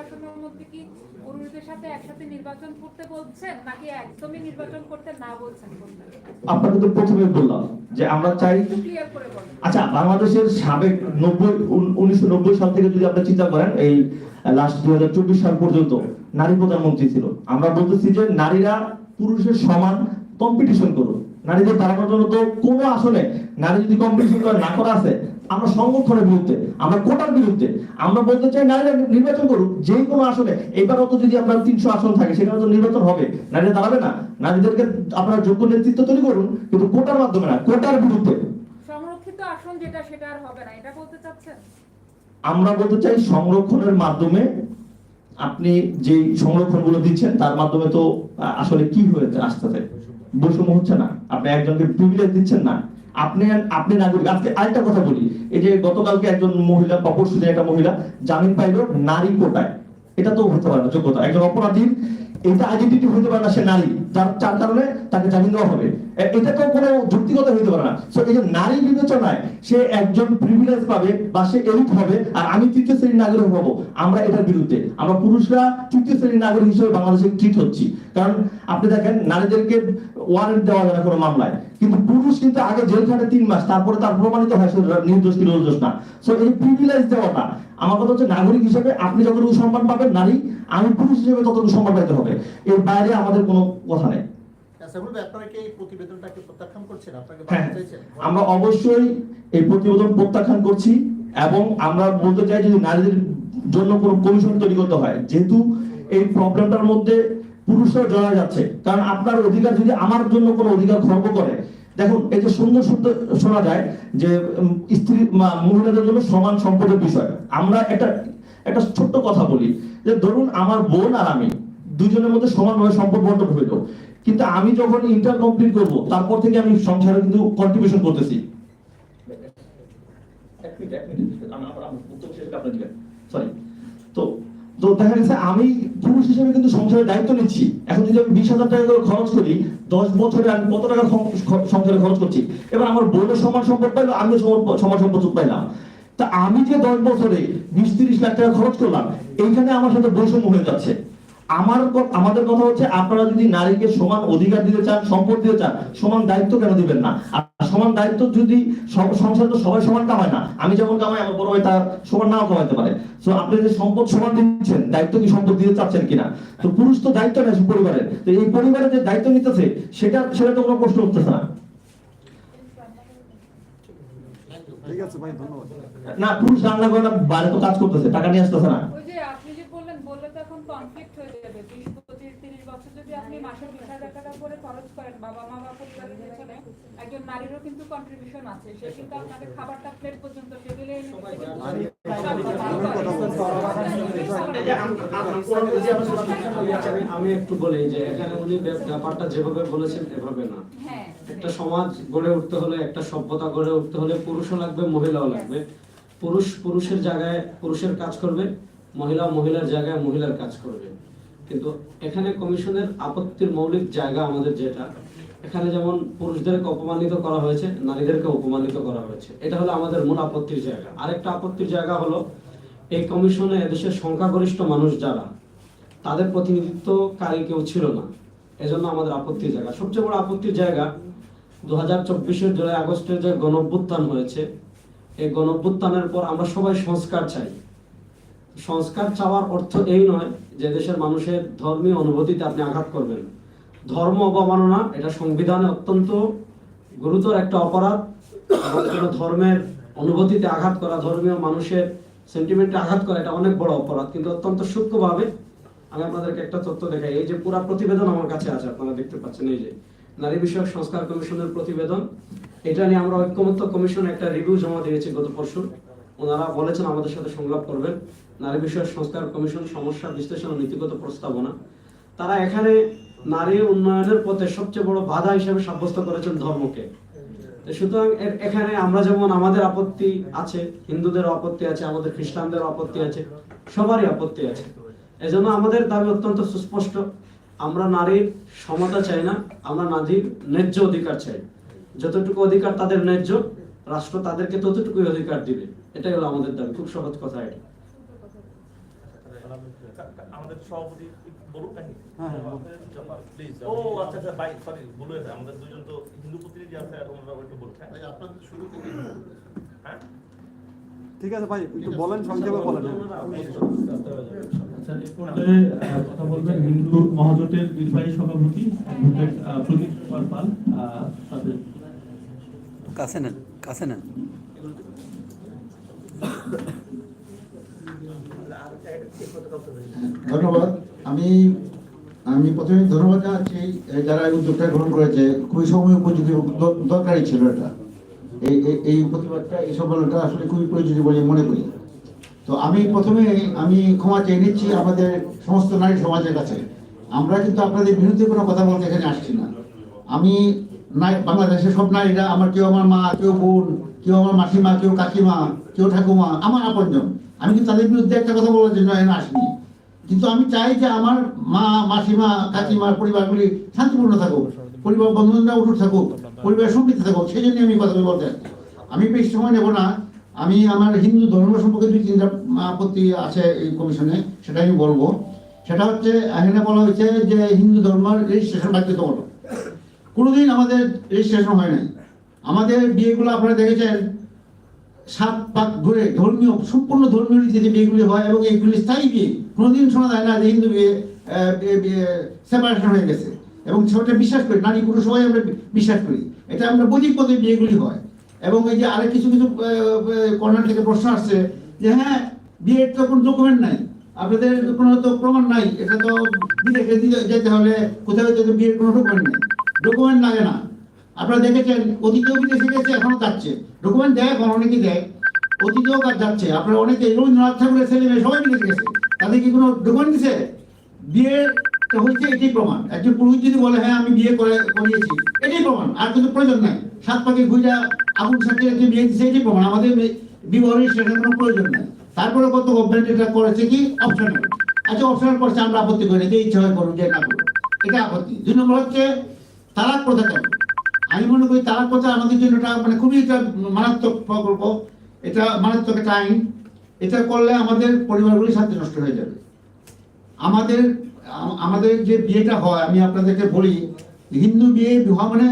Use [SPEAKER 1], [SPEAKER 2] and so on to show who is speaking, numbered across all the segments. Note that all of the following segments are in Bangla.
[SPEAKER 1] আসনের মধ্যে কি পুরুষদের সাথে একসাথে নির্বাচন করতে বলছেন? নাকি একদমই নির্বাচন করতে না বলছেন?
[SPEAKER 2] আপনাকে তো প্রথমে বললাম যে আমরা চাই আচ্ছা বাংলাদেশের সাবেক নব্বই উনিশশো নব্বই সাল থেকে যদি আপনি চিন্তা করেন এই লাস্ট দুই হাজার চব্বিশ সাল পর্যন্ত নারী প্রধানমন্ত্রী ছিল। আমরা বলতেছি যে নারীরা পুরুষের সমান কম্পিটিশন করুন। নারীদের দাঁড়ানোর জন্য তো কোনো আসনে নারী যদি কম্পিটিশন করে না করা আছে আমরা সংরক্ষণের বিরুদ্ধে আমরা কোটার বিরুদ্ধে আমরা বলতে চাই নারীরা নির্বাচন করুক যে কোনো আসনে এবারও তো যদি আপনার তিনশো আসন থাকে সেখানে তো নির্বাচন হবে নারীরা দাঁড়াবে না। নারীদেরকে আপনারা যোগ্য নেতৃত্ব তৈরি করুন কিন্তু কোটার মাধ্যমে না কোটার বিরুদ্ধে।
[SPEAKER 1] সংরক্ষিত আসন যেটা সেটা আর হবে না এটা বলতে চাচ্ছেন?
[SPEAKER 2] আমরা বলতে চাই সংরক্ষণের মাধ্যমে আপনি যে সংরক্ষণগুলো দিচ্ছেন তার মাধ্যমে তো আসলে কি হয়েছে আসতেছে বৈষম্য হচ্ছে না। আপনি একজনকে প্রিভিলেজ দিচ্ছেন না। আপনি আপনি নাগরিক। আজকে আরেকটা কথা বলি। এই যে গতকালকে একজন মহিলা বা পরশু একটা মহিলা, জামিন পাইল নারী কোটায়। এটা তো হতে পারে না, যোগ্যতা। একজন অপরাধীর এটা আইডেন্টিটি হতে পারে না সে নারী। যার যার কারণে তাকে জামিন দেওয়া হবে। এটা তো কোনো যুক্তিগত হতে পারে না। সো এই যে নারী বিবেচনায় সে একজন প্রিভিলেজ পাবে বা সে এলিট হবে, আর আমি তৃতীয় শ্রেণির নাগরিক হব, আমরা এটার বিরুদ্ধে। আমরা পুরুষরা তৃতীয় শ্রেণির নাগরিক হিসেবে বাংলাদেশে ট্রিট হচ্ছি। কারণ আপনি দেখেন, নারীদেরকে ওয়ারেন্ট দেওয়া যায় না কোনো মামলায়। কিন্তু পুরুষ কিন্তু আগে জেল খাটে তিন মাস, তারপরে তার প্রমাণিত হয় নির্দোষ কি নির্দোষ না। সো এই প্রিভিলেজ দেওয়াটা আমার কথা হচ্ছে নাগরিক হিসেবে আপনি যতটুকু সম্মান পাবেন নারী আমি পুরুষ হিসেবে ততটুকু সম্মান পাইতে হবে। এর বাইরে আমাদের কোনো কথা নেই।
[SPEAKER 3] আচ্ছা
[SPEAKER 2] হ্যাঁ। আমরা অবশ্যই এই প্রতিবেদন প্রত্যাখ্যান করছি এবং আমরা বলতে চাই যদি নারীদের জন্য কোনো কমিশন তৈরি করতে হয় যেহেতু এই প্রবলেমটার মধ্যে পুরুষরা জড়া যাচ্ছে। কারণ আপনার অধিকার যদি আমার জন্য কোনো অধিকার খর্ব করে দেখুন এই যে সুন্দর সুন্দর শোনা যায় যে স্ত্রী মহিলাদের জন্য সমান সম্পদের বিষয়। আমরা একটা একটা ছোট্ট কথা বলি যে ধরুন আমার বোন আর আমি দুজনের মধ্যে সমানভাবে সম্পদ বন্টন হইল কিন্তু আমি যখন ইন্টার কমপ্লিট করব তারপর থেকে আমি সংসারে কিন্তু কন্ট্রিবিউশন করতেছি। সরি তো তো দেখা গেছে আমি পুরুষ হিসেবে কিন্তু সংসারের দায়িত্ব নিচ্ছি। এখন যদি আমি বিশ হাজার টাকা করে খরচ করি, দশ বছরে আমি কত টাকা সংসারে খরচ করছি? এবার আমার বোনের সমান সম্পদ পাইলো, আমিও সমান সম্পদ পাইলাম। তা আমি যে দশ বছরে বিশ তিরিশ লাখ টাকা খরচ করলাম, এইখানে আমার সাথে বৈষম্য হয়ে যাচ্ছে। আমার আমাদের কথা হচ্ছে, আপনারা যদি নারীকে সমান অধিকার দিতে চান, সম্পদ দিতে চান, সমান দায়িত্ব কেন দিবেন না? সমান দায়িত্ব যদি সংসারে তো সবাই সমান কামায় না। আমি যেমন কামাই আমার বড় ভাই তার সমান নাও কামাইতে পারে। তো আপনি যে সম্পদ সমান দিচ্ছেন দায়িত্ব কি সম্পদ দিতে চাচ্ছেন কিনা? তো পুরুষ তো দায়িত্ব নেয় পরিবারের। তো এই পরিবারের যে দায়িত্ব নিতেছে সেটা সেটা তো কোনো প্রশ্ন উঠতেছে না। না পুরুষ রান্না করে না বাইরে তো কাজ করতেছে টাকা নিয়ে আসতেছে না।
[SPEAKER 1] ওই যে আপনি যে বললেন বললে তো এখন কনফ্লিক্ট হয়ে যাবে। বছর যদি আপনি মাসে বিশ হাজার টাকা করে খরচ করেন বাবা মা বা পরিবারের পেছনে একজন নারীরও কিন্তু কন্ট্রিবিউশন আছে। সে কিন্তু আপনাকে খাবারটা প্লেট পর্যন্ত
[SPEAKER 4] আমি
[SPEAKER 5] একটু বলি যে এখানে উনি ব্যাপারটা যেভাবে বলেছেন এভাবে না।
[SPEAKER 1] হ্যাঁ।
[SPEAKER 5] একটা সমাজ গড়ে উঠতে হলে একটা সভ্যতা গড়ে উঠতে হলে পুরুষও লাগবে মহিলাও লাগবে। পুরুষ পুরুষের জায়গায় পুরুষের কাজ করবে মহিলা মহিলার জায়গায় মহিলার কাজ করবে। কিন্তু এখানে কমিশনের আপত্তির মৌলিক জায়গা আমাদের যেটা। এখানে যেমন পুরুষদেরকে অপমানিত করা হয়েছে, নারীদেরকে অপমানিত করা হয়েছে। এটা হলো আমাদের মূল আপত্তির জায়গা। আরেকটা আপত্তির জায়গা হলো, এই কমিশনে এদেশের সংখ্যাগরিষ্ঠ মানুষ যারা, তাদের প্রতিনিধিত্বকারী কেউ ছিল না। এজন্য আমাদের আপত্তির জায়গা। সবচেয়ে বড় আপত্তির জায়গা দু হাজার চব্বিশের জুলাই আগস্টের যে গণঅভ্যুত্থান হয়েছে, এই গণঅভ্যুত্থানের পর আমরা সবাই সংস্কার চাই। সংস্কার চাওয়ার অর্থ এই নয় যে দেশের মানুষের ধর্মীয় অনুভূতিতে আপনি আঘাত করবেন। ধর্ম অবমাননা, এটা সংবিধানে অত্যন্ত গুরুতর একটা অপরাধ। কোনো ধর্মের অনুভূতিতে আঘাত করা, ধর্মীয় মানুষের সেন্টিমেন্টে আঘাত করা, এটা অনেক বড় অপরাধ, কিন্তু অত্যন্ত সূক্ষ্মভাবে আমি আপনাদেরকে একটা তথ্য দেখাই। এই যে পুরো প্রতিবেদন আমার কাছে আছে, আপনারা দেখতে পাচ্ছেন এই যে নারী বিষয়ক সংস্কার কমিশনের প্রতিবেদন। এটা নিয়ে আমরা ঐক্যমত্য কমিশন একটা রিভিউ জমা দিয়েছি গত পরশু। ওনারা বলেছেন আমাদের সাথে সংলাপ করবেন। নারী বিষয়ক সংস্কার কমিশন সমস্যা বিশ্লেষণ নীতিগত প্রস্তাবনা। তারা এখানে নারী উন্নয়নের পথে সবচেয়ে বড় বাধা হিসেবে সাব্যস্ত করেছেন ধর্মকে। সুতরাং এখানে আমরা যেমন আমাদের আপত্তি আছে, হিন্দুদের আপত্তি আছে, আমাদের খ্রিস্টানদের আপত্তি আছে, সবারই আপত্তি আছে। এজন্য আমাদের দাবি অত্যন্ত সুস্পষ্ট। আমরা নারীর সমতা চাই না, আমরা নারীর ন্যায্য অধিকার চাই। যতটুকু অধিকার তাদের ন্যায্য, রাষ্ট্র তাদেরকে ততটুকুই অধিকার দিবে। এটাই হলো আমাদের দাবি খুব সহজ কথা এটা।
[SPEAKER 6] আমাদের সভাপতি বলুন নাকি?
[SPEAKER 4] হ্যাঁ, হ্যাঁ,
[SPEAKER 6] ও আচ্ছা আচ্ছা ভাই সরি আমাদের দুজন তো হিন্দু প্রতিনিধি আছে আর ওনারা একটু বলুন। হ্যাঁ
[SPEAKER 3] আপনাদের শুরু থেকে
[SPEAKER 6] হ্যাঁ?
[SPEAKER 4] ঠিক আছে ভাই একটু বলেন সংক্ষেপে বলেন।
[SPEAKER 7] আচ্ছা, আহ, কথা বলবেন হিন্দু মহাজোটের নির্বাহী সভাপতি প্রদীপ কুমার পাল তাদের
[SPEAKER 8] কাছে নেন কাছে নেন।
[SPEAKER 9] ধন্যবাদ। আমি আমি প্রথমে ধন্যবাদ জানাচ্ছি যারা এই উদ্যোগটা গ্রহণ করেছে, খুবই সময় উপযোগী দরকারি ছিল এটা। এই, এই- প্রতিবাদটা এই সম্মেলনটা আসলে খুবই প্রয়োজনীয় বলে মনে করি। তো আমি প্রথমে, আমি ক্ষমা চেয়ে নিচ্ছি আমাদের সমস্ত নারী সমাজের কাছে। আমরা কিন্তু আপনাদের বিরুদ্ধে কোনো কথা বলতে এখানে আসছি না। আমি বাংলাদেশের সব নারীরা, আমার কেউ আমার মা, কেউ বোন, কেউ আমার মাসিমা, কেউ কাকিমা কেউ ঠাকুমা আমার আপনজন। আমি কিন্তু তাদের বিরুদ্ধে একটা কথা বলার জন্য এখানে আসিনি। কিন্তু আমি চাই যে আমার মা, মাসিমা কাকিমার পরিবারগুলি শান্তিপূর্ণ থাকুক, পরিবার বন্ধনরা উঠুক থাকুক, পরিবার সম্পৃক্ত থাকুক, সেই জন্য আমি কথা বলতে আসছি। আমি বেশি সময় নেব না। আমি আমার হিন্দু ধর্ম সম্পর্কে দুই তিনটা আপত্তি আছে এই কমিশনে, সেটা আমি বলব। সেটা হচ্ছে, এখানে বলা হয়েছে যে হিন্দু ধর্মের রেজিস্ট্রেশন বাধ্যতামূলক। কোনোদিন আমাদের রেজিস্ট্রেশন হয় নাই। আমাদের বিয়েগুলো আপনারা দেখেছেন সাত পাক ধরে ধর্মীয়, সম্পূর্ণ ধর্মীয় রীতিতে বিয়েগুলি হয় এবং এইগুলি স্থায়ী বিয়ে। কোনোদিন শোনা যায় না যে হিন্দু বিয়ে সেপারেশন হয়ে গেছে। এবং সেটা বিশ্বাস করি, নারী পুরুষ সবাই আমরা বিশ্বাস করি। এটা আমরা বৈদিক পদে বিয়েগুলি হয়। এবং এই যে আরেক কিছু কিছু কর্নার থেকে প্রশ্ন আসছে যে হ্যাঁ বিয়ের তো কোনো ডকুমেন্ট নাই। আপনাদের কোনো তো প্রমাণ নাই। এটা তো বিদেশে যেতে হলে কোথাও বিয়ের কোনো ডকুমেন্ট নেই। ডকুমেন্ট লাগে না। আপনারা দেখেছেন, অতীতেও বিদেশে গেছে, এখনও যাচ্ছে। ডকুমেন্ট দেয় এখন অনেকে দেয়, অতীতেও কাজ যাচ্ছে। আপনারা অনেকে রবীন্দ্রনাথ ঠাকুরের ছেলে মেয়ে, সবাই বিদেশে গেছে। তাদের কি কোনো ডকুমেন্ট দিছে? বিয়ের তো হচ্ছে এটাই প্রমাণ। একজন পুরোহিত যদি বলে হ্যাঁ আমি বিয়ে করে, করিয়েছি এটাই প্রমাণ। আর কিছু প্রয়োজন নাই। সাত পাখি ঘুরে আগুন সাথে যে বিয়ে দিচ্ছে এটাই প্রমাণ। আমাদের বিবাহের সেটা কোনো প্রয়োজন নাই। তারপরে কত গভর্নমেন্ট এটা করেছে কি? অপশনাল আচ্ছা অপশনাল করছে, আমরা আপত্তি করি যে ইচ্ছা হয় করুন যে না করুন এটা আপত্তি। দুই নম্বর হচ্ছে, তালাক প্রথা কেন আমি মনে করি তালাক প্রথা আমাদের জন্য এটা মানে খুবই একটা মারাত্মক প্রকল্প। এটা মারাত্মক একটা আইন। এটা করলে আমাদের পরিবারগুলি শান্তি নষ্ট হয়ে যাবে। আমাদের আমাদের যে বিয়েটা হয়, আমি আপনাদেরকে বলি, হিন্দু বিয়ে, বিবাহ মানে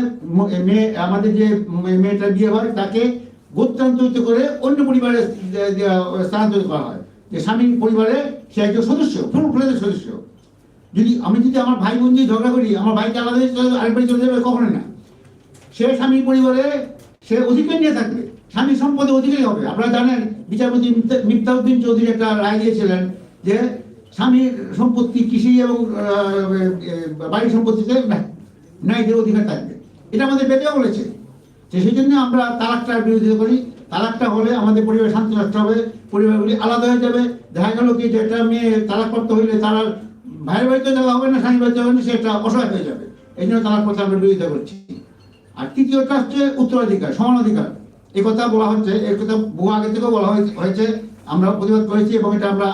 [SPEAKER 9] মেয়ে, আমাদের যে মেয়েটা বিয়ে হয়, তাকে গোত্রান্তরিত করে অন্য পরিবারে স্থানান্তরিত করা হয়। যে স্বামীর পরিবারে সে একজন সদস্য, ফুল ফ্লেজের সদস্য। যদি আমি যদি আমার ভাই বোন দিয়ে ঝগড়া করি, আমার ভাইকে আলাদা আরেক বাড়ি চলে যাবে, কখনোই না। সে স্বামীর পরিবারে সে অধিকার নিয়ে থাকবে স্বামী সম্পদে অধিকারী হবে। আপনারা জানেন বিচারপতি মিফতা- মিফতাউদ্দিন চৌধুরী একটা রায় দিয়েছিলেন যে স্বামীর সম্পত্তি কৃষি এবং আহ, সম্পত্তিতে না- নারীদের অধিকার থাকবে। এটা আমাদের বেদেও বলেছে। যে সেই জন্য আমরা তালাকটার বিরোধিতা করি। তালাকটা হলে আমাদের পরিবার শান্তি নষ্ট হবে পরিবারগুলি আলাদা হয়ে যাবে। দেখা গেল কি যে একটা মেয়ে তালাক করতে হইলে তারা ভাইয়ের বাড়িতে যাওয়া হবে না স্বামীর বাড়িতে হবে না সেটা অসহায় হয়ে যাবে। এই জন্য তালাক করতে আমরা বিরোধিতা করছি। আর তৃতীয়টা হচ্ছে উত্তরাধিকার সমান অধিকার এই কথা বলা হচ্ছে, এই কথা বহু আগে থেকেও বলা হয়েছে- আমরা প্রতিবাদ করেছি এবং এটা আমরা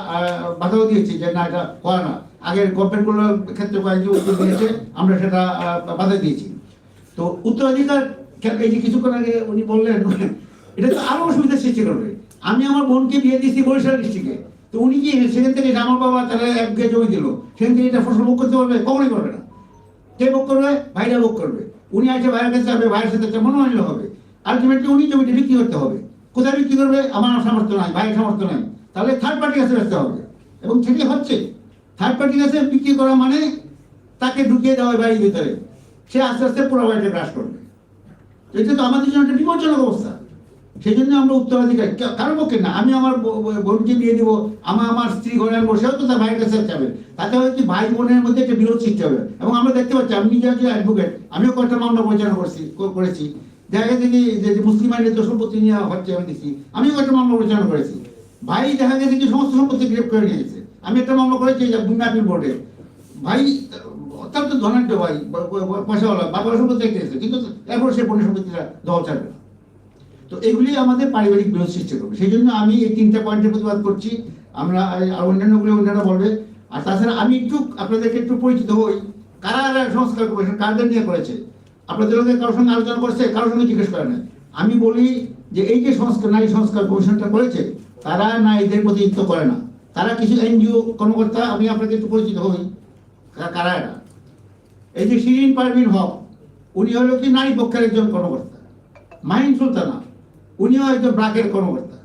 [SPEAKER 9] বাধাও দিয়েছি যে না, এটা হয় না। আগের গভর্নমেন্টগুলোর ক্ষেত্রে কয়েকজন উত্তর দিয়েছে আমরা সেটা বাধা দিয়েছি। তো উত্তরাধিকার এই যে কিছুক্ষণ আগে উনি বললেন, এটা তো আরও অসুবিধার সৃষ্টি করবে। আমি আমার বোনকে বিয়ে দিয়েছি বরিশাল ডিস্ট্রিক্টে তো উনি কি সেখান থেকে আমার বাবা তারা এক বিঘা জমি দিল? সেখান থেকে এটা ফসল ভোগ করতে পারবে? কখনোই করবে না। কে ভোগ করবে? ভাইরা ভোগ করবে। উনি আছে ভাইয়ের কাছে যাবে ভাইয়ের সাথে একটা মনোনয়ন হবে। আলটিমেটলি উনি জমিটি বিক্রি করতে হবে। কোথায় বিক্রি করবে? আমার সামর্থ্য নাই, ভাইয়ের সামর্থ্য নাই। তাহলে থার্ড পার্টির কাছে বেচতে হবে। এবং সেটি হচ্ছে থার্ড পার্টির কাছে বিক্রি করা মানে তাকে ঢুকিয়ে দেওয়া বাড়ির ভিতরে। সে আস্তে আস্তে পুরো বাড়িটা গ্রাস করবে। এটা তো আমাদের জন্য একটা বিপজ্জনক অবস্থা। সেই জন্য আমরা উত্তরাধিকার। কারোর পক্ষে না। আমি আমার বোনকে বিয়ে দিব। আমার আমার স্ত্রী ঘরে সেও তো তার ভাইয়ের কাছে যাবে তাতে হয়তো ভাই বোনের মধ্যে একটা বিরোধ সৃষ্টি হবে। এবং আমরা দেখতে পাচ্ছি, আমি নিজে একজন অ্যাডভোকেট আমিও কয়েকটা মামলা পরিচালনা করছি করেছি। দেখা গেছে যে যে মুসলিম আইনের সম্পত্তি নিয়ে হচ্ছে আমি দেখছি, আমিও কয়েকটা মামলা পরিচালনা করেছি। ভাই দেখা গেছে কি, সমস্ত সম্পত্তি গ্রেপ করে নিয়েছে আমি একটা মামলা করেছি আপিল বোর্ডে। ভাই, অত্যন্ত ধনাঢ্য ভাই পয়সাওয়ালা বাবার সম্পত্তি কিন্তু এরপর সে বোনের সম্পত্তিটা দেওয়া না তো এগুলি আমাদের পারিবারিক বিরোধ সৃষ্টি করবে। সেই জন্য আমি এই তিনটা পয়েন্টের প্রতিবাদ করছি। আমরা আর অন্যান্যগুলো অন্যান্য বলবে। আর তাছাড়া আমি একটু, আপনাদেরকে একটু পরিচিত হই। কারা সংস্কার করেছে কাদের নিয়ে করেছে? আপনাদের লোকের কারোর সঙ্গে আলোচনা করছে, কারোর সঙ্গে জিজ্ঞেস করে না আমি বলি যে এই যে সংস্কার, নারী সংস্কার কমিশনটা করেছে, তারা নারীদের প্রতিনিধিত্ব করে না। তারা কিছু এনজিও কর্মকর্তা, আমি আপনাকে একটু পরিচিত হই। কারা এরা? এই যে শিরিন পারভিন হক, উনি হলো কি নারী পক্ষের একজন কর্মকর্তা। মাহিন সুলতানা। উনিও একজন ব্রাকের কর্মকর্তা।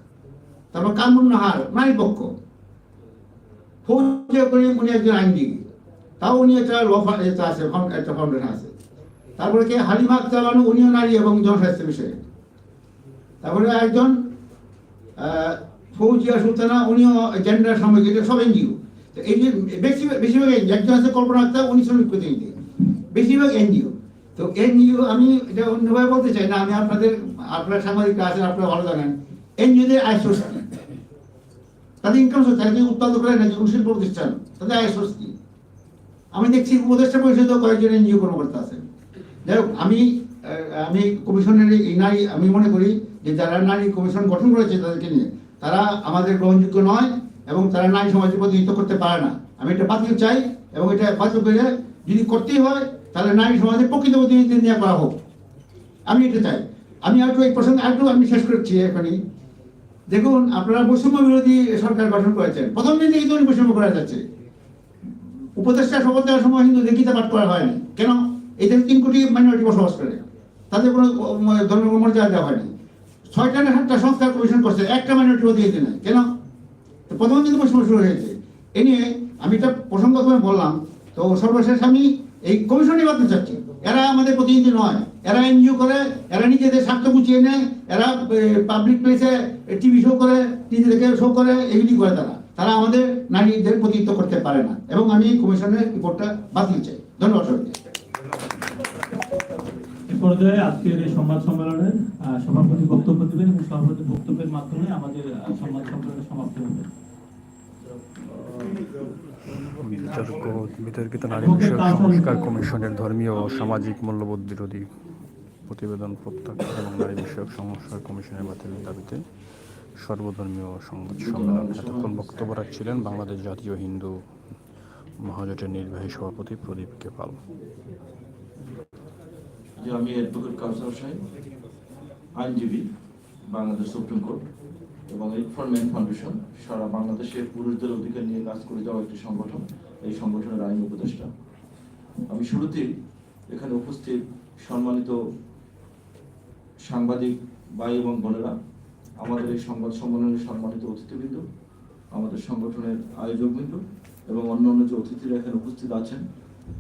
[SPEAKER 9] তারপর কামরুন নাহার নারী পক্ষ ফৌজিয়া করিম উনি একজন আইনজীবী। তাও উনি একটা ল আছে একটা ফাউন্ডেশন আছে। তারপরে কি? হালিমা বানু উনিও নারী এবং জনস্বাস্থ্য বিষয়ে। তারপরে একজন ফৌজিয়া সুলতানা উনিও জেন্ডার এটা সব এনজিও। এই যে বেশি বেশিরভাগ NGO, একজন আছে কল্পনা আক্তার উনি শ্রমিক প্রতিনিধি। বেশিরভাগ এনজিও। তো এনজিও আমি এটা অন্যভাবে বলতে চাই না আমি আপনাদের আপনারা সাংবাদিকরা আছেন, আপনারা ভালো জানেন। এনজিওদের আয় সোর্স কি? তাদের ইনকাম সোর্স যে উৎপাদন করে না যে শিল্প প্রতিষ্ঠান? তাদের আয় সোর্স কি? আমি দেখছি উপদেষ্টা পরিষদে কয়েকজন এনজিও কর্মকর্তা আছেন। যাই হোক, আমি আমি কমিশনের এই নারী, আমি মনে করি যে যারা নারী কমিশন গঠন করেছে তাদেরকে নিয়ে, তারা আমাদের গ্রহণযোগ্য নয় এবং তারা নারী সমাজের প্রতিনিধিত্ব করতে পারে না। আমি এটা বাতিল চাই এবং এটা বাতিল করে যদি করতেই হয়, তাহলে নারী সমাজের প্রকৃত প্রতিনিধি নিয়ে করা হোক। আমি এটা চাই। আমি আরেকটু এই প্রসঙ্গে আরেকটু আমি শেষ করছি এখনই। দেখুন, আপনারা বৈষম্য বিরোধী সরকার গঠন করেছেন। প্রথম দিন থেকে তো উনি বৈষম্য করা যাচ্ছে। উপদেষ্টা শপথ দেওয়ার সময় হিন্দুদের গীতা পাঠ করা হয়নি। কেন? এই দেশে তিন কোটি মাইনরিটি বসবাস করে। তাদের কোনো ধর্মের মর্যাদা দেওয়া হয়নি। ছয়টা না সাতটা সংস্কার কমিশন করছে, একটা মাইনরিটি অধিকার নেই কেন? প্রথম দিন বৈষম্য শুরু হয়েছে। এ নিয়ে আমি এটা প্রসঙ্গক্রমে বললাম, তো সর্বশেষ আমি এই কমিশনে বাদ চাচ্ছি। এরা আমাদের প্রতিনিধি নয়। এরা এনজিও করে, এরা নিজেদের স্বার্থ গুছিয়ে নেয় এরা পাবলিক প্লেসে টিভি শো করে, নিজেদেরকে শো করে, এগুলি করে তারা। তারা আমাদের নারীদের প্রতিনিধিত্ব করতে পারে না। এবং আমি কমিশনের রিপোর্টটা বাতিল চাই। ধন্যবাদ সবাইকে।
[SPEAKER 7] পর্যায়ে আজকের এই সংবাদ সম্মেলনের সভাপতি বক্তব্য দেবেন এবং সভাপতি বক্তব্যের মাধ্যমে আমাদের সংবাদ সম্মেলন সমাপ্ত হবে।
[SPEAKER 10] বিতর্ক, বিতর্কিত নারী বিষয়ক সংস্কার কমিশনের ধর্মীয় ও সামাজিক মূল্যবোধ বিরোধী প্রতিবেদন প্রত্যাখ্যান এবং নারী বিষয়ক সংস্কার কমিশনের বাতিলের দাবিতে সর্বধর্মীয় সংবাদ সম্মেলন। এতক্ষণ বক্তব্য রাখছিলেন বাংলাদেশ জাতীয় হিন্দু মহাজোটের নির্বাহী সভাপতি প্রদীপ কে পাল
[SPEAKER 11] আমি অ্যাডভোকেট কাউসার সাহেব, আইনজীবী, বাংলাদেশ সুপ্রিম কোর্ট। এবং ইনফরমেন্ট ফাউন্ডেশন সারা বাংলাদেশের পুরুষদের অধিকার নিয়ে কাজ করে যাওয়া একটি সংগঠন, এই সংগঠনের আইন উপদেষ্টা। আমি শুরুতেই এখানে উপস্থিত সম্মানিত সাংবাদিক ভাই এবং বোনেরা, আমাদের এই সংবাদ সম্মেলনের সম্মানিত অতিথিবৃন্দ, আমাদের সংগঠনের আয়োজকবৃন্দ এবং অন্যান্য যে অতিথিরা এখানে উপস্থিত আছেন,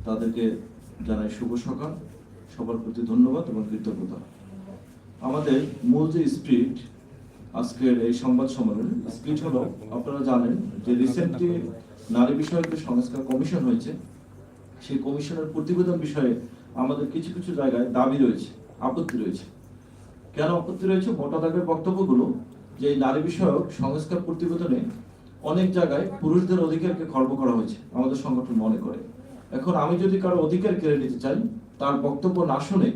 [SPEAKER 11] তাদেরকে জানাই শুভ সকাল। সবার প্রতি ধন্যবাদ এবং কৃতজ্ঞতা। আমাদের মূল যে স্পিরিট আজকের এই সংবাদ সম্মেলনে স্পিরিট হলো আপনারা জানেন যে রিসেন্টলি নারী বিষয়ক যে সংস্কার কমিশন হয়েছে, সেই কমিশনের প্রতিবেদন বিষয়ে আমাদের কিছু কিছু জায়গায় দাবি রয়েছে, আপত্তি রয়েছে। কেন আপত্তি রয়েছে? মোটা দাগের বক্তব্যগুলো যে নারী বিষয়ক সংস্কার প্রতিবেদনে অনেক জায়গায় পুরুষদের অধিকারকে খর্ব করা হয়েছে, আমাদের সংগঠন মনে করে। এখন আমি যদি কারও অধিকার কেড়ে নিতে চাই, তার বক্তব্য না শুনে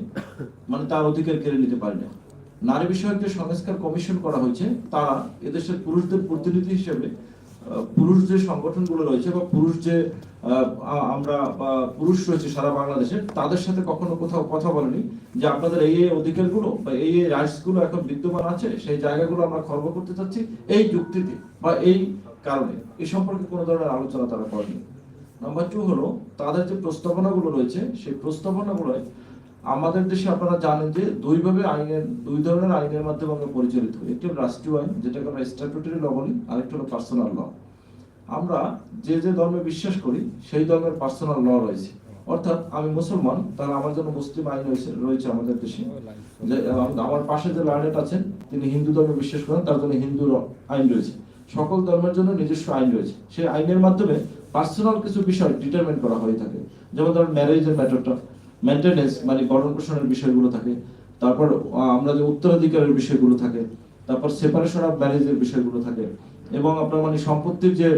[SPEAKER 11] মানে তার অধিকার কেড়ে নিতে পারি না। নারী বিষয়ক যে সংস্কার কমিশন করা হয়েছে তারা এদেশের পুরুষদের প্রতিনিধি হিসেবে পুরুষ যে সংগঠনগুলো রয়েছে বা পুরুষ যে আমরা পুরুষ রয়েছে সারা বাংলাদেশে, তাদের সাথে কখনো কোথাও কথা বলেনি যে আপনাদের এই এই অধিকারগুলো বা এই এই রাইটসগুলো এখন বিদ্যমান আছে, সেই জায়গাগুলো আমরা খর্ব করতে চাচ্ছি এই যুক্তিতে বা এই কারণে। এই সম্পর্কে কোনো ধরনের আলোচনা তারা করেনি। নাম্বার টু হলো, তাদের যে প্রস্তাবনাগুলো রয়েছে, সেই প্রস্তাবনাগুলোয় আমাদের দেশে আপনারা জানেন যে দুইভাবে আইনের, দুই ধরনের আইনের মাধ্যমে আমরা পরিচালিত হই। একটি রাষ্ট্রীয় আইন, যেটাকে আমরা স্ট্যাটুটরি ল বলি, আরেকটি হলো পার্সোনাল ল আমরা যে যে ধর্মে বিশ্বাস করি, সেই ধর্মের পার্সোনাল ল রয়েছে। অর্থাৎ আমি মুসলমান, তাহলে আমার জন্য মুসলিম আইন রয়েছে রয়েছে আমাদের দেশে। যে আমার পাশে যে লার্নেট আছেন, তিনি হিন্দু ধর্মে বিশ্বাস করেন, তার জন্য হিন্দু আইন রয়েছে। সকল ধর্মের জন্য নিজস্ব আইন রয়েছে। সেই আইনের মাধ্যমে পার্সোনাল কিছু বিষয় ডিটারমিন করা হয়ে থাকে। যেমন ধরুন ম্যারেজের ম্যাটারটা মেনটেনেন্স মানে ভরণ পোষণের বিষয়গুলো থাকে। তারপর আমরা যে উত্তরাধিকারের বিষয়গুলো থাকে, তারপর সেপারেশন অফ ম্যারেজের বিষয়গুলো থাকে এবং আপনার মানে সম্পত্তির যে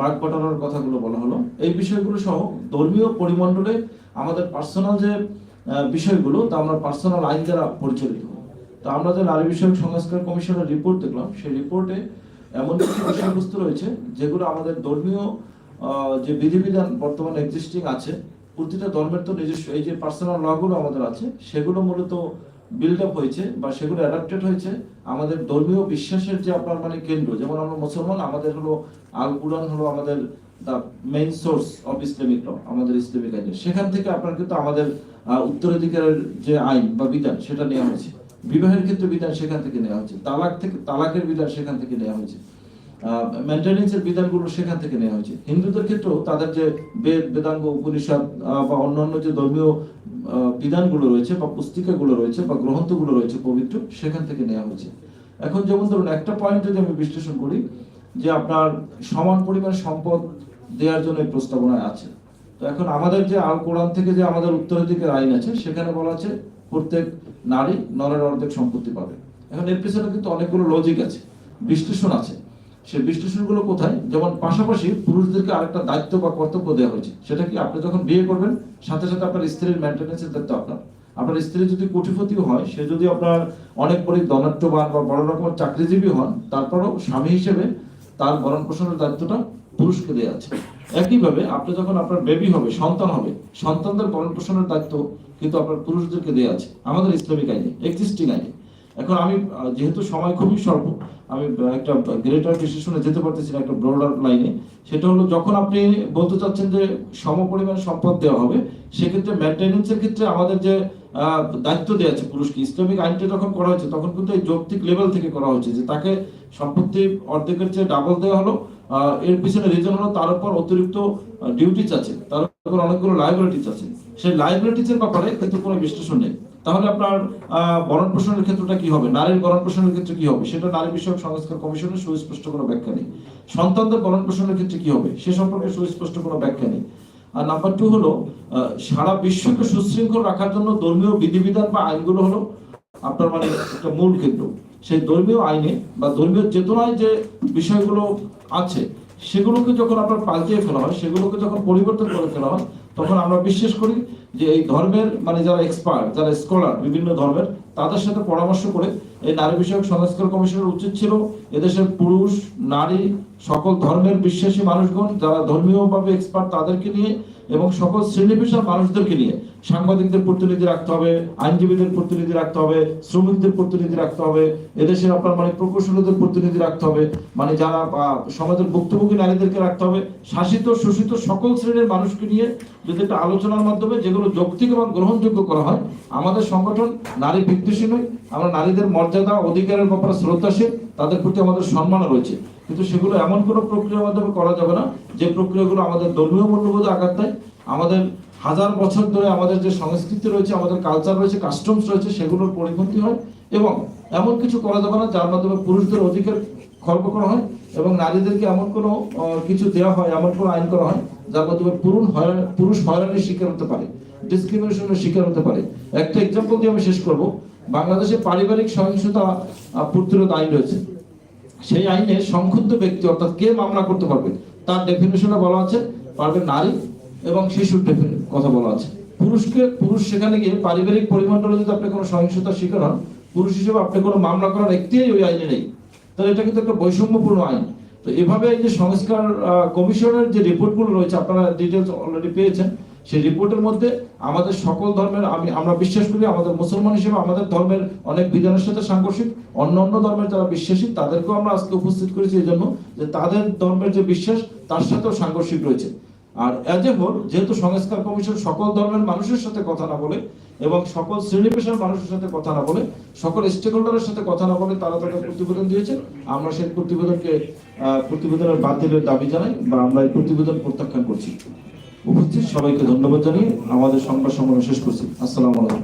[SPEAKER 11] বাঘ পাঠানোর কথাগুলো বলা হলো, এই বিষয়গুলো সহ ধর্মীয় পরিমণ্ডলে আমাদের পার্সোনাল যে বিষয়গুলো, তা আমরা পার্সোনাল আইন দ্বারা পরিচালিত। তো আমরা যে নারী বিষয়ক সংস্কার কমিশনের রিপোর্ট দেখলাম, সেই রিপোর্টে এমন কিছু বিষয়বস্তু রয়েছে যেগুলো আমাদের ধর্মীয় যে বিধিবিধান বর্তমানে এক্সিস্টিং আছে প্রতিটা ধর্মের তো নিজস্ব। এই যে পার্সোনাল লগুলো আমাদের আছে, সেগুলো মূলত বিল্ড আপ হয়েছে বা সেগুলো অ্যাডাপ্টেড হয়েছে আমাদের ধর্মীয় বিশ্বাসের যে আপনার মানে কেন্দ্র। যেমন আমরা মুসলমান, আমাদের হলো আল কুরআন হলো আমাদের the main source of Islamic law আমাদের ইসলামিক আইন। সেখান থেকে আপনার কিন্তু আমাদের উত্তরাধিকারের যে আইন বা বিধান, সেটা নেওয়া হয়েছে। বিবাহের ক্ষেত্রে বিধান সেখান থেকে নেওয়া হয়েছে। তালাক থেকে, তালাকের বিধান সেখান থেকে নেওয়া হয়েছে। মেনটেনেন্সের বিধানগুলো সেখান থেকে নেওয়া হয়েছে। হিন্দুদের ক্ষেত্রেও তাদের যে বেদ, বেদাঙ্গ উপনিষদ বা অন্যান্য যে ধর্মীয় বিধানগুলো রয়েছে, বা পুস্তিকাগুলো রয়েছে, বা গ্রন্থগুলো রয়েছে পবিত্র, সেখান থেকে নেওয়া হয়েছে। এখন যেমন ধরুন, একটা পয়েন্ট যদি আমি বিশ্লেষণ করি, যে আপনার সমান পরিমাণ সম্পদ দেওয়ার জন্য এই প্রস্তাবনায় আছে। তো এখন আমাদের যে আল কোরআন থেকে যে আমাদের উত্তরাধিকার আইন আছে, সেখানে বলা আছে, প্রত্যেক নারী নরের অর্ধেক সম্পত্তি পাবে। এখন এর পিছনে কিন্তু অনেকগুলো লজিক আছে, বিশ্লেষণ আছে। সেই বিশ্লেষণগুলো কোথায়? যেমন পাশাপাশি পুরুষদেরকে আরেকটা দায়িত্ব বা কর্তব্য দেওয়া হয়েছে। সেটা কি আপনি যখন বিয়ে করবেন, সাথে সাথে আপনার স্ত্রীর মেনটেন্যান্সের দায়িত্ব আপনার? আপনার স্ত্রী যদি কোটিপতিও হয়, সে যদি আপনার অনেক বড় ধনাট্যবান বা বড় রকমের চাকরিজীবী হন, তারপরেও স্বামী হিসেবে তার ভরণ পোষণের দায়িত্বটা পুরুষকে দেওয়া আছে। একইভাবে আপনি যখন আপনার বেবি হবে, সন্তান হবে, সন্তানদের ভরণ পোষণের দায়িত্ব কিন্তু আপনার পুরুষদেরকে দেওয়া আছে। আমাদের ইসলামিক আইনে এক্সিস্টিং আইনে। এখন আমি যেহেতু সময় খুবই স্বল্প আমি একটা গ্রেটার ডিসিশনে যেতে পারতেছি না, একটা ব্রডার লাইনে সেটা হলো যখন আপনি বলতে চাচ্ছেন যে সম পরিমাণ সম্পদ দেওয়া হবে, সেক্ষেত্রে মেনটেনেন্সের ক্ষেত্রে আমাদের যে দায়িত্ব দেওয়া আছে পুরুষকে, ইসলামিক আইনটা যখন করা হয়েছে, তখন কিন্তু এই যৌক্তিক লেভেল থেকে করা হয়েছে যে তাকে সম্পত্তি অর্ধেকের চেয়ে ডাবল দেওয়া হলো। এর পিছনে রিজন হলো তার উপর অতিরিক্ত ডিউটিস আছে, তার উপর অনেকগুলো লাইবিলিটিস আছে। সেই লাইবিলিটিস এর ব্যাপারে কিন্তু কোনো বিশ্লেষণ নেই। তাহলে আপনার ভরণ পোষণের ক্ষেত্রটা কি হবে? নারীর ভরণ পোষণের ক্ষেত্রে কি হবে? সেটা নারী বিষয়ক সংস্কার কমিশনের সুস্পষ্ট কোনো ব্যাখ্যা নেই। সন্তানদের ভরণ পোষণের ক্ষেত্রে কি হবে? সে সম্পর্কে সুস্পষ্ট কোনো ব্যাখ্যা নেই। আর নাম্বার টু হলো সারা বিশ্বকে সুশৃঙ্খল রাখার জন্য ধর্মীয় বিধিবিধান বা আইনগুলো হলো আপনার মানে একটা মূল কেন্দ্র। সেই ধর্মীয় আইনে বা ধর্মীয় চেতনায় যে বিষয়গুলো আছে, সেগুলোকে যখন আপনার পাল্টিয়ে ফেলা হয়, সেগুলোকে যখন পরিবর্তন করে ফেলা হয় তখন আমরা বিশ্বাস করি যে এই ধর্মের মানে যারা এক্সপার্ট যারা স্কলার বিভিন্ন ধর্মের, তাদের সাথে পরামর্শ করে এই নারী বিষয়ক সংস্কার কমিশনের উচিত ছিল। এদেশের পুরুষ, নারী, সকল ধর্মের বিশ্বাসী মানুষগণ, যারা ধর্মীয়ভাবে এক্সপার্ট তাদেরকে নিয়ে এবং সকল শ্রেণি পেশার মানুষদেরকে নিয়ে সাংবাদিকদের প্রতিনিধি রাখতে হবে, আইনজীবীদের প্রতিনিধি রাখতে হবে, শ্রমিকদের প্রতিনিধি রাখতে হবে, এদেশের আপনার মানে প্রকৌশলীদের প্রতিনিধি রাখতে হবে মানে যারা সমাজের ভুক্তভোগী নারীদেরকে রাখতে হবে, শাসিত, শোষিত সকল শ্রেণির মানুষকে নিয়ে যদি একটা আলোচনার মাধ্যমে যেগুলো যৌক্তিক এবং গ্রহণযোগ্য করা হয়, আমাদের সংগঠন নারী বিদ্বেষী নয়, আমরা নারীদের মর্যাদা অধিকারের ব্যাপারে শ্রদ্ধাশীল, তাদের প্রতি আমাদের সম্মান রয়েছে। কিন্তু সেগুলো এমন কোনো প্রক্রিয়ার মাধ্যমে করা যাবে না, যে প্রক্রিয়াগুলো আমাদের ধর্মীয় মূল্যবোধে আঘাত দেয় আমাদের হাজার বছর ধরে আমাদের যে সংস্কৃতি রয়েছে, আমাদের কালচার রয়েছে কাস্টমস রয়েছে, সেগুলোর পরিপন্থী হয় এবং এমন কিছু করা যাবে না যার মাধ্যমে পুরুষদের অধিকার খর্ব করা হয় এবং নারীদেরকে এমন কোনো কিছু দেওয়া হয়, এমন কোনো আইন করা হয় যার মাধ্যমে পুরুষ হয়রানি পুরুষ হয়রানির শিকার হতে পারে ডিসক্রিমিনেশনের শিকার হতে পারে। একটা এক্সাম্পল দিয়ে আমি শেষ করব। বাংলাদেশে পারিবারিক সহিংসতা প্রতিরোধ আইন রয়েছে। সেই আইনে সংক্ষুব্ধ ব্যক্তি, অর্থাৎ কে মামলা করতে পারবে, তার ডেফিনেশনে বলা আছে, পারবে নারী এবং শিশুর কথা বলা আছে। পুরুষকে, পুরুষ সেখানে গিয়ে পারিবারিক পরিমণ্ডলে যদি আপনি কোনো সহিংসতার শিকার হন, পুরুষ হিসেবে আপনি কোনো মামলা করার একটিই ওই আইনে নেই। তাহলে এটা কিন্তু একটা বৈষম্যপূর্ণ আইন। তো এভাবে এই যে সংস্কার কমিশনের যে রিপোর্টগুলো রয়েছে, আপনারা ডিটেলস অলরেডি পেয়েছেন। সেই রিপোর্টের মধ্যে আমাদের সকল ধর্মের, আমি, আমরা বিশ্বাস করি আমাদের মুসলমান হিসেবে আমাদের ধর্মের অনেক বিধানের সাথে সাংঘর্ষিক। অন্য অন্য ধর্মের যারা বিশ্বাসী, তাদেরকেও আমরা আজকে উপস্থিত করেছি এই জন্য যে তাদের ধর্মের যে বিশ্বাস, তার সাথেও সাংঘর্ষিক রয়েছে। আর এজ এ হোল যেহেতু সংস্কার কমিশন সকল ধর্মের মানুষের সাথে কথা না বলে এবং সকল শ্রেণি পেশার মানুষের সাথে কথা না বলে, সকল স্টেক হোল্ডারের সাথে কথা না বলে তারা তাদের প্রতিবেদন দিয়েছে, আমরা সেই প্রতিবেদনকে প্রতিবেদনের বাতিলের দাবি জানাই বা আমরা এই প্রতিবেদন প্রত্যাখ্যান করছি। উপস্থিত। সবাইকে ধন্যবাদ জানিয়ে আমাদের সংবাদ সম্মেলন শেষ করছি। আসসালাম আলাইকুম।